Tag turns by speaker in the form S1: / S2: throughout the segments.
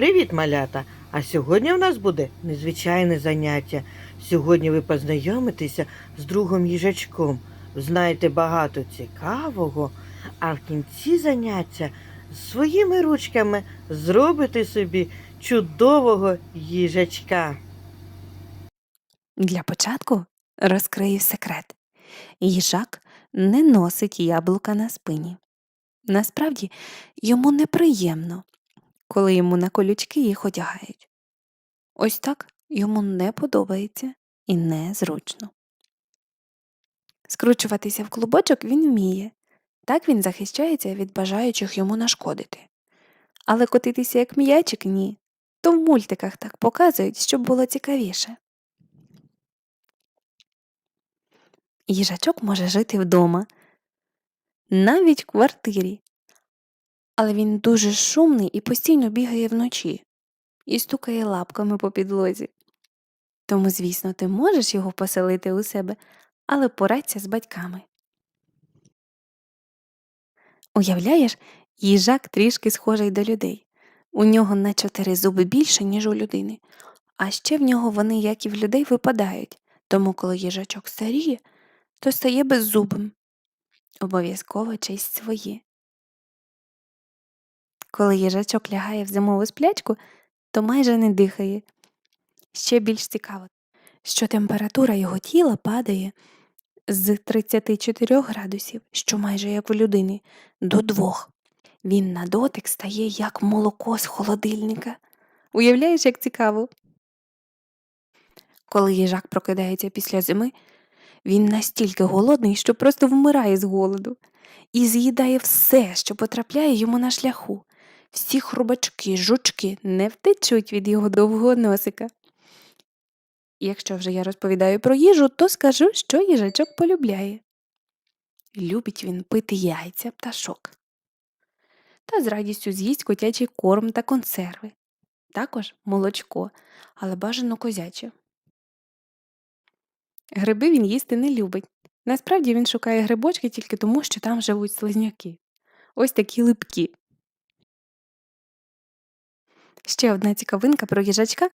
S1: Привіт, малята! А сьогодні в нас буде незвичайне заняття. Сьогодні ви познайомитеся з другом їжачком, знаєте багато цікавого, а в кінці заняття своїми ручками зробите собі чудового їжачка.
S2: Для початку розкрию секрет. Їжак не носить яблука на спині. Насправді йому неприємно, коли йому на колючки їх одягають. Ось так йому не подобається і незручно. Скручуватися в клубочок він вміє. Так він захищається від бажаючих йому нашкодити. Але котитися як м'ячик ні. То в мультиках так показують, щоб було цікавіше. Їжачок може жити вдома, навіть в квартирі. Але він дуже шумний і постійно бігає вночі і стукає лапками по підлозі. Тому, звісно, ти можеш його поселити у себе, але порадься з батьками. Уявляєш, їжак трішки схожий до людей. У нього на чотири зуби більше, ніж у людини, а ще в нього вони, як і в людей, випадають, тому коли їжачок старіє, то стає беззубим. Обов'язково честь свої. Коли їжачок лягає в зимову сплячку, то майже не дихає. Ще більш цікаво, що температура його тіла падає з 34 градусів, що майже як у людини, до 2. Він на дотик стає як молоко з холодильника. Уявляєш, як цікаво? Коли їжак прокидається після зими, він настільки голодний, що просто вмирає з голоду і з'їдає все, що потрапляє йому на шляху. Всі хрубачки, жучки не втечуть від його довгого носика. Якщо вже я розповідаю про їжу, то скажу, що їжачок полюбляє. Любить він пити яйця пташок. Та з радістю з'їсть котячий корм та консерви. Також молочко, але бажано козяче. Гриби він їсти не любить. Насправді він шукає грибочки тільки тому, що там живуть слизняки. Ось такі липкі. Ще одна цікавинка про їжачка,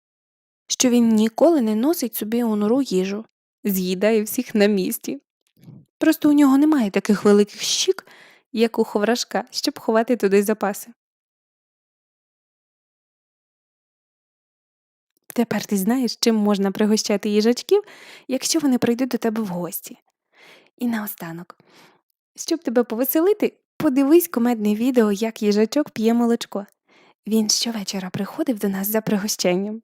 S2: що він ніколи не носить собі у нору їжу, з'їдає всіх на місці. Просто у нього немає таких великих щік, як у ховрашка, щоб ховати туди запаси. Тепер ти знаєш, чим можна пригощати їжачків, якщо вони прийдуть до тебе в гості. І наостанок, щоб тебе повеселити, подивись комедне відео, як їжачок п'є молочко. Він щовечора приходив до нас за пригощенням.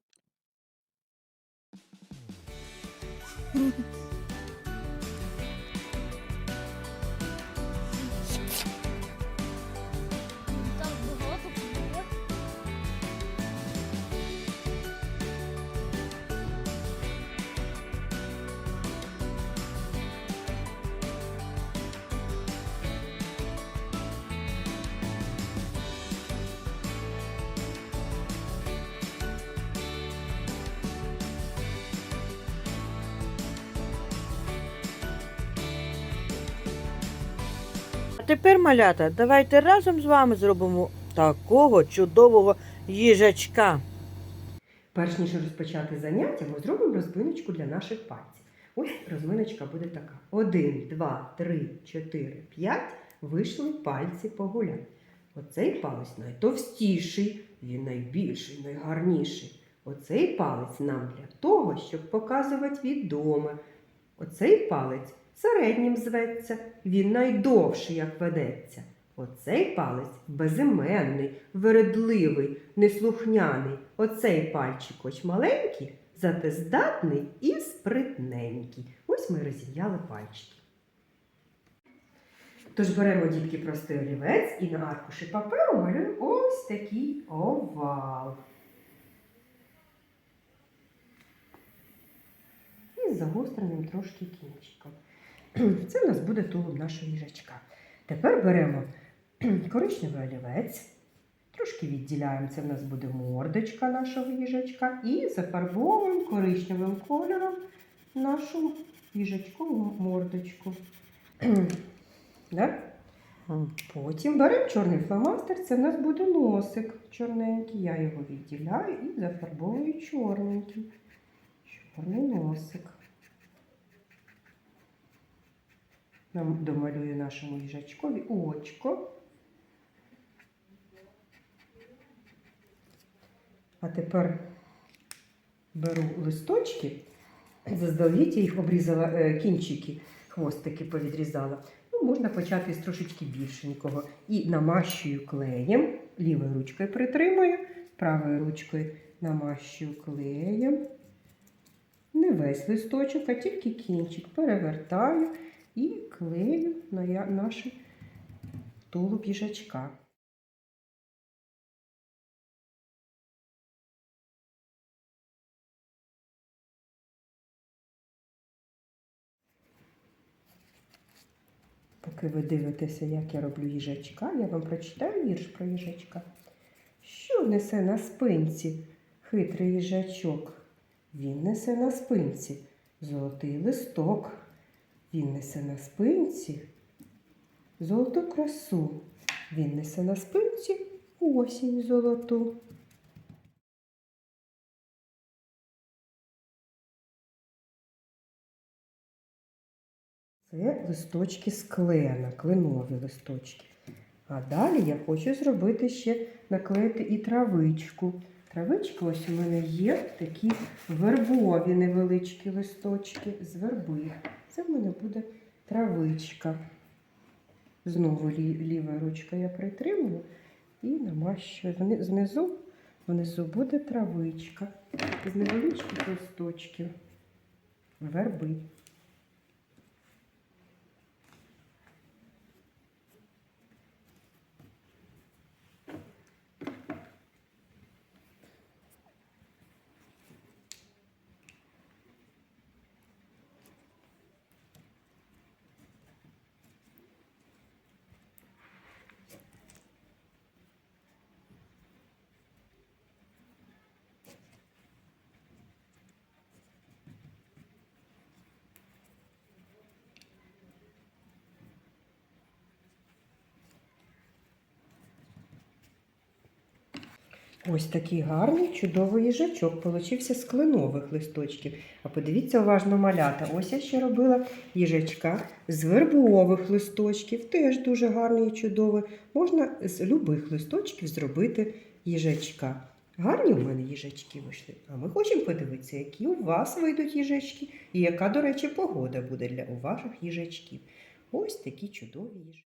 S1: Тепер, малята, давайте разом з вами зробимо такого чудового їжачка.
S3: Перш ніж розпочати заняття, ми зробимо розминочку для наших пальців. Ось розминочка буде така: один, два, три, чотири, п'ять. Вийшли пальці погуляти. Оцей палець найтовстіший, він найбільший, найгарніший. Оцей палець нам для того, щоб показувати відоме. Оцей палець середнім зветься, він найдовший, як ведеться. Оцей палець безіменний, вередливий, неслухняний. Оцей пальчик хоч маленький, зате здатний і спритненький. Ось ми розім'яли пальчики. Тож беремо дітки простий олівець і на аркуші паперу малюємо ось такий овал. І з загостреним трошки кінчиком. Це у нас буде тулуб нашого їжачка. Тепер беремо коричневий олівець, трошки відділяємо, це в нас буде мордочка нашого їжачка, і зафарбовуємо коричневим кольором нашу їжачкову мордочку. М, Потім беремо чорний фломастер, це в нас буде носик чорненький. Я його відділяю і зафарбовую чорненьким. Чорний носик. Нам домалюю нашому їжачкові очко. А тепер беру листочки, заздалегідь я їх обрізала е, кінчики, хвостики повідрізала. Ну, можна почати з трошечки більшенького. І намащую клеєм, лівою ручкою притримую, правою ручкою намащую клеєм. Не весь листочок, а тільки кінчик перевертаю і клею на наш тулуб їжачка. Поки ви дивитеся, як я роблю їжачка, я вам прочитаю вірш про їжачка. Що несе на спинці хитрий їжачок? Він несе на спинці золотий листок. Він несе на спинці золоту красу. Він несе на спинці осінь золоту. Це листочки з клена, кленові листочки. А далі я хочу зробити ще наклеїти і травичку. Травички ось у мене є такі вербові невеличкі листочки з верби. Це в мене буде травичка. Знову лі, ліва ручка я притримую і намащую. Знизу, внизу буде травичка з невеличких листочків верби. Ось такий гарний чудовий їжачок получився з кленових листочків. А подивіться уважно малята. Ось я ще робила їжачка з вербових листочків. Теж дуже гарний і чудовий. Можна з любих листочків зробити їжачка. Гарні у мене їжачки вийшли. А ми хочемо подивитися, які у вас вийдуть їжачки, і яка, до речі, погода буде для у ваших їжачків. Ось такі чудові їжачки.